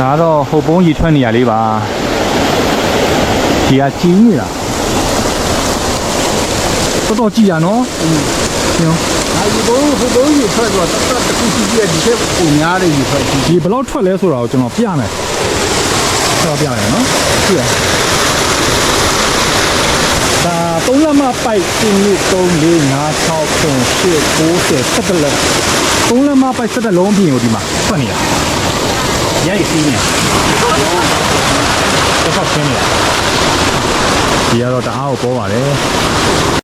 ဒါကတော့ဟိုပုံးကြီးထွက်နေရလေးပါဒီကကြီးနေတာတော်တော်ကြည်ရနော်ညောဒါဒီဘုံဟိုဘုံကြီးထွက်တော့တတ်တခုရှိပြဒီထက်ပုံများတယ်ကြီးထွက်ဒီဒီဘယ်လောက်ထွက်လဲဆိုတာကိုကျွန်တော်ပြမယ်ကျွန်တော်ပြမယ်နော်ကြည့်ရဒါသုံးလက်မပိုက်1 2 3 4 5 6 7 8 9 10 17လက်သုံးလက်မပိုက်17လုံးပြင်ကိုဒီမှာထွက်နေတာ ရိုက်စီးနေတာတော့ဆောက်ခင်းနေတာဒီကတော့တအားကိုပေါ်ပါတယ်